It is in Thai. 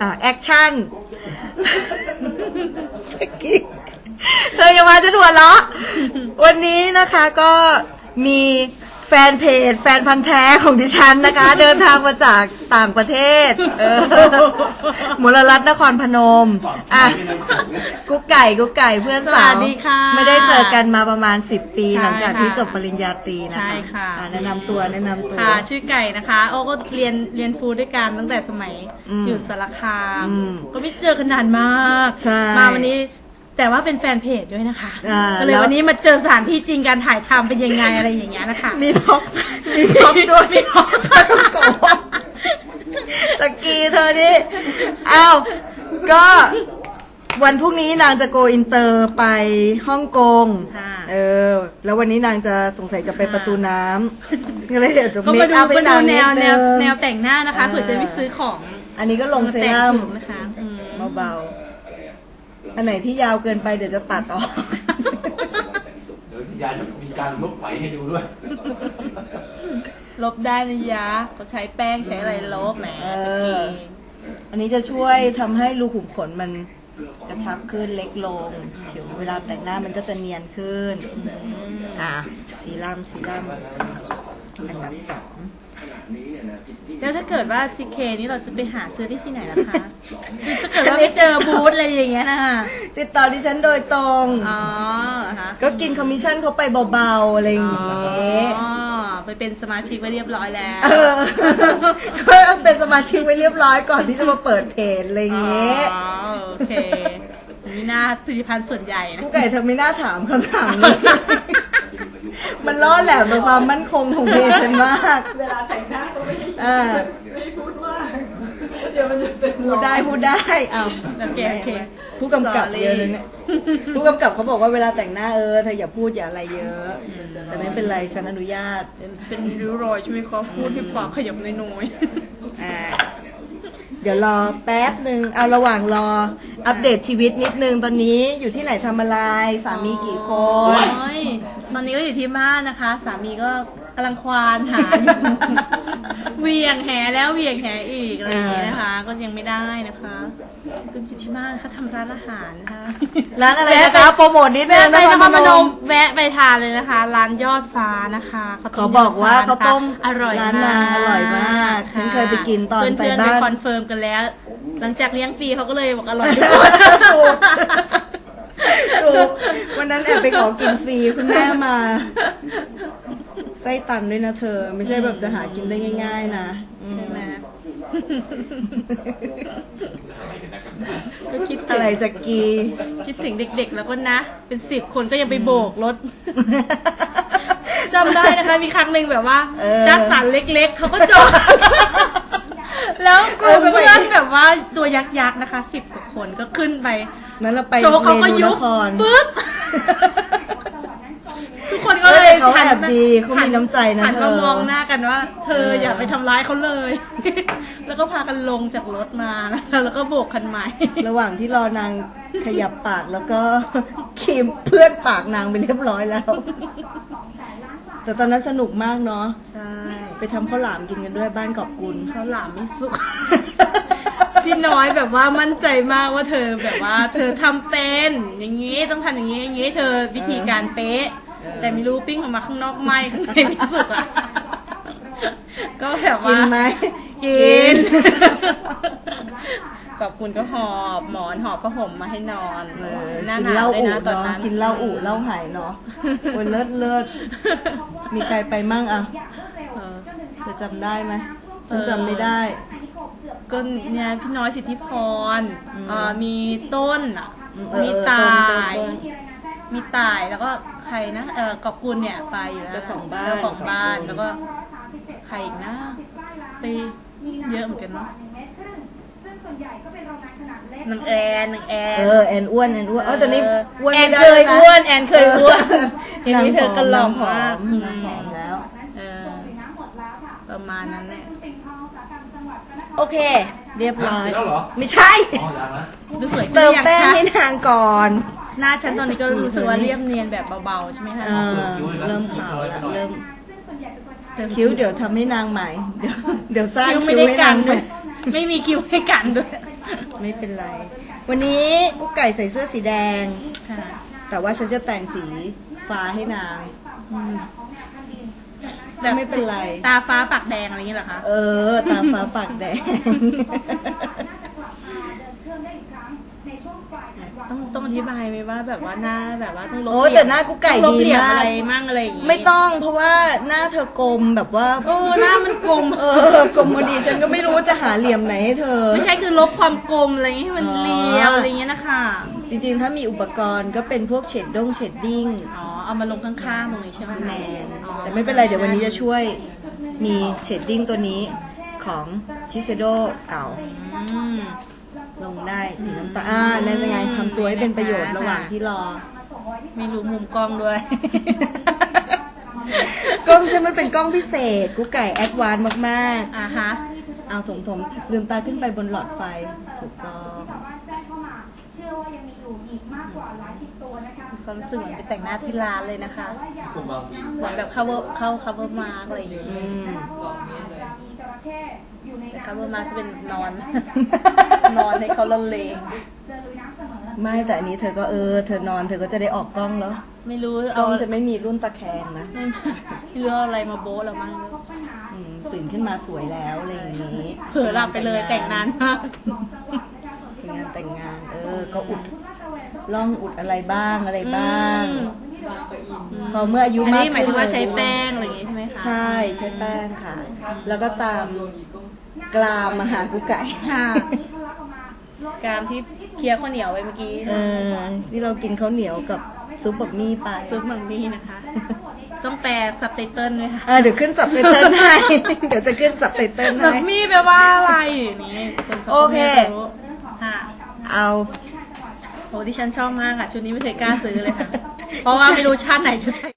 อ่าแอคชั่นกี้เธออย่ามาจะด่วเหรอวันนี้นะคะก็มี แฟนเพจ แฟนพันธ์แท้ของดิฉันนะคะ เดินทางมาจากต่างประเทศเออมลรัตน์นครพนมอะกุ๊กไก่กุ๊กไก่เพื่อนสาวสวัสดีค่ะไม่ได้เจอกันมาประมาณ 10 ปีใช่หลังจากที่ค่ะจบปริญญาตรีนะคะใช่ค่ะ อ่แนะนำตัวแนะนำตัว ค่ะ ชื่อไก่นะคะ โอ้ก็เรียนเรียนฟู้ดด้วยกันตั้งแต่สมัยอืมอยู่สารคาม อืมก็ไม่เจอกันนานมาก ใช่ มาวันนี้ แต่ว่าเป็นแฟนเพจด้วยนะคะ อ่าก็เลยแล้ว วันนี้มาเจอสถานที่จริงการถ่ายทำเป็นยังไงอะไรอย่างเงี้ยนะคะ มีพ็อปมีพ็อปด้วยมีพ็อปสกีเธอนี่อ้าวก็วันพรุ่งนี้นางจะโกอินเตอร์ไปฮ่องกงค่ะ เออ แล้ววันนี้นางจะสงสัยจะไปประตูน้ำก็เลยเดี๋ยวจะก็เมมาคดูอัพให้มาดูนางแนนิดวแนนึวง แนวแต่งหน้านะคะอ่าเผื่อจะไปซื้อของอันนี้ก็ลงเซแต่งรั่มถูกนะคะอืมเบาๆ อันไหนที่ยาวเกินไปเดี๋ยวจะตัดออก เดี๋ยวที่ยายจะมีการลบไฟให้ดูด้วย ลบได้นะยะเขาใช้แป้งใช้อะไรลบแหมเอสอกีอันนี้จะช่วยทำให้รูขุมขนมันกระชับขึ้นเล็กลง ผิวเวลาแต่งหน้ามันก็จะเนียนขึ้น อะซีรั่มซีรั่มอันดับสอง แล้วถ้าเกิดว่าซีเคนี่เราจะไปหาซื้อได้ที่ไหนล่ะคะคือถ้าเกิดว่าไม่เจอบูธอะไรอย่างเงี้ยนะคะติดต่อดิฉันโดยตรง อ๋อฮะก็กินคอมมิชชั่นเขาไปเบาๆ อะไรอย่างเงี้ยอ๋อไปเป็นสมาชิกไว้เรียบร้อยแล้ว เออก็เป็นสมาชิกไว้เรียบร้อยก่อนที่จะมาเปิดเพจอะไรอย่างเงี้ยอ๋อโอเคนี่น่าผลิตภัณฑ์ส่วนใหญ่นะผู้ไก่เธอไม่น่าถามคำถามนี้ มันล่อแหลมในความมั่นคงของเพจฉันมาก เวลาแต่งห น้าก็ไม่อ่าไม่พูดมาก เดี๋ยวมันจะเป็นพูดได้พูดได้เอาโอเคโอเคผู้กำกับเยอะเลยเนี่ยผู้กำกับเขาบอกว่าเวลาแต่งหน้าเออเธออย่าพูดอย่าอะไรเยอะ แต่ไม่เป็นไรฉันอนุญาต เป็นริ้วรอยใช่ไหมคะพูดที่ปากขยับน้อยอ่าเดี๋ยวรอแป๊บหนึ่งเอาระหว่างรอ อัปเดตชีวิตนิดนึงตอนนี้อยู่ที่ไหนทำอะไรสามีกี่คๆโอน้ยตอนนี้ก็อยู่ที่บ้านนะคะ สามีก็ กำลังควานหาอยู่ เหวียงแหแล้วเหวียงแหอีกอะไรอย่างเงี้ยนะคะ ก็ยังไม่ได้นะคะคืออยู่ที่บ้านเขาทำร้านอาหารนะคะ ร้านอะไรแวนะคะโปรโมทนิดนึแวะงไปนครพนมมแวะไปทานเลยนะคะ ร้านยอดฟ้านะคะข้วต้เขามบอกว่าข้าวต้มอร่อยร้านนางอร่อยมากฉันเคยไปกินตอนไปเพื่อนๆบ้านไปคอนเฟิร์มกันแล้ว หลังจากเลี้ยงฟรีเขาก็เลยบอกอร่อยทุกคน ถูกถูกวันนั้นแอบไปขอกินฟรีคุณแม่มา ไส้ตันด้วยนะเธอ ไม่ใช่แบบจะหากินได้ง่าย ๆ นะอืมใช่ไหมก็คิดถึอะงไรจะกี คิดถึงเด็กๆ แล้วก็นะ เป็นสิบคนก็ยังไปโบกรถ จำได้นะคะ มีครั้งหนึ่งแบบว่าเออจัดสรรเล็กๆ เขาก็จอด แล้วกลุ่มเออสมัยเพื่อนแบบว่าตัวยักษ์ๆนะคะสิบกว่าคนก็ขึ้นไป นั้นเราไปโชว์เขาก็เรนูยุนบคร ปึ๊บ ทุกคนก็เอ้เลยยเขาหันแอบมาดีเขามีน้ำใจนะหันเธมาอมองหน้ากันว่า เธอเออออย่าไปทำร้ายเขาเลย แล้วก็พากันลงจากรถมาแล้วก็โบกคันใหม่ ระหว่างที่รอนางขยับปากแล้วก็ ครีมเพื่อนปากนางไปเรียบร้อยแล้ว แต่ตอนนั้นสนุกมากเนาะใช่ไปทำข้าวหลามกินกันด้วยบ้านกอบกุล เขาวหลามไม่สุก พี่น้อยแบบว่ามั่นใจมากว่าเธอแบบว่า เธอทำเป็นอย่างนี้ต้องทำอย่างนี้อย่างนี้ เธอวิธีการเป๊ะ แต่ไม่รู้ปิ้งออกมาข้างนอกไหมข้างในไม่สุกอะ ก็แบบกิว่านไหมกิน ขอบคุณก็หอบหมอนหอบผ้าห่มมาให้นอนเออหน้ากิหนาวเหล้าเลยอุนะตอนเนาะนั้น กินเหล้าอุเหล้าหายเนาะโอ้ยเลิศเลิศมีใครไปมั่งอะเออ เธอจำได้ไหมฉันจำไม่ได้ ก็เนี่ยพี่น้อยสิทธิพรอืมเอ่อมีต้นอะ อืมเออมีเออตาต้นยต้นต้น มีตายแล้วก็ใครนะเออกอบกุลเนี่ยไปอยู่แล้วเจ้าของบ้าน เจ้าของบ้านขอบคุณแล้วก็ใครอีกนะไปเยอะเหมือนกันเนาะนางแอนนางแอนเออแอนอ้วนแอนอ้วนเออตอนนี้อ้วนแอไม่นได้เคยแล้อ้วนนะแอนเคยอ้วนเห็นนี้เธอก็หล่อมากนางผอมแล้ว เออประมาณนั้นแหละโอเค เรียบร้อย เสร็จแล้วเหรอ ไม่ใช่ อ๋อยังนะ ดูสวยขึ้นเติมยังแป้งคะ ให้นางก่อน หน้าฉันตอนนี้ก็รู้สึกว่าเรียบเนียนแบบเบาๆใช่ไหมคะเออเริ่มขาวแล้วเริ่มคิ้วเดี๋ยวทำให้นางใหม่ เดี๋ยวเดี๋ยวสร้างคิ้วไม่คิ้วได้ให้กันนางใหด้ม่วยไม่มีคิวให้กันด้วยไม่เป็นไร วันนี้กุ๊กไก่ใส่เสื้อสีแดง ค่ะแต่ว่าฉันจะแต่งสีฟ้าให้นาง แบบไม่เป็นไร ตาฟ้าปากแดงอะไรอย่างนี้เหรอคะ เออ ตาฟ้าปากแดง ต้องต้องอธิบายไหมว่าแบบว่าหน้าแบบว่าต้องลบโอ้ยแต่หน้ากุ๊กไก่ต้องลบดีเหลี่ยมมาก อะไรมั่งอะไรอย่างงี้ไม่ต้องเพราะว่าหน้าเธอกลมแบบว่า โอ้หน้ามันกลมเออกลมพอดีฉันก็ไม่รู้ว่าจะหาเหลี่ยมไหนให้เธอ ไม่ใช่คือลบความกลมอะไรอย่างงี้ให้มันอ๋อเรียวอะไรอย่างเงี้ยนะคะจริงๆ ถ้ามีอุปกรณ์ก็เป็นพวกเฉดด้งเฉดดิ้งอ๋อเอามาลงข้างๆตรงนี้ใช่ไหมคะแมนอ๋อแต่ไม่เป็นไรเดี๋ยววันนี้จะช่วยมีเฉดดิ้งตัวนี้ของชิเซโดเก่า อืมลง ได้สีน้ำตาลอ่านั่นยังไงทำตัวให้เป็นประโยชน์ระหว่างที่รอ ไม่รู้มุมกล้องด้วย กล้องฉันมันเป็นกล้องพิเศษ กูไก่แอดวานซ์มากอ่าฮะ ๆ เอาถมถมลืมตาขึ้นไปบนหลอดไฟ ถูกต้องความรู้สึกเหมือนไปแต่งหน้าที่ร้านเลยนะคะคุมบางที เหมือนแบบเข้าเข้า cover mark อะไรอย่างงี้อืม แต่ cover mark จะเป็นนอน นอนให้เขาละเลงไม่แต่อันนี้เธอก็เออ เธอนอนเธอก็จะได้ออกกล้องแล้วไม่รู้กล้เอาองจะไม่มีรุ่นตะแคงนะไม่ไม่รู้เอาอะไรมาโบ๊ะเรามั่งอืมตื่นขึ้นมาสวยแล้วอะไรอย่างนี้เผลอหลับไปเลยแต่งนานมาก เป็นงานแต่งงาน เออ ก็อุดล่องอุดอะไรบ้างอะไรบ้างพอเมื่ออายุอันมากนี้หมายถึงว่าขึ้นใช้แป้งอะไรอย่างงี้ใช่ไหมคะ ใช่ใช้แป้งค่ะ แล้วก็ตาม กลามมาหากุไก่ค่ะกรามที่เคี้ยวข้าวเหนียวไปเมื่อกี้เออที่เรากินข้าวเหนียวกับซุปบะหมี่ไปซุปมังมี่นะคะ ต้องแปลซับไตเติลด้วยค่ะเออเดี๋ยวขึ้นสับไตเติ้ลให้เดี๋ยวจะขึ้นสับไตเติ้ลมัให้งมี่แปลว่าอะไรอย่างนี้คนเขาโอเคไม่รู้ค่ะเอาโอ้ดิฉันชอบมากค่ะ ชุดนี้ไม่เคยกล้าซื้อเลยค่ะ เพราะว่าไม่รู้ชาติไหนจะใช้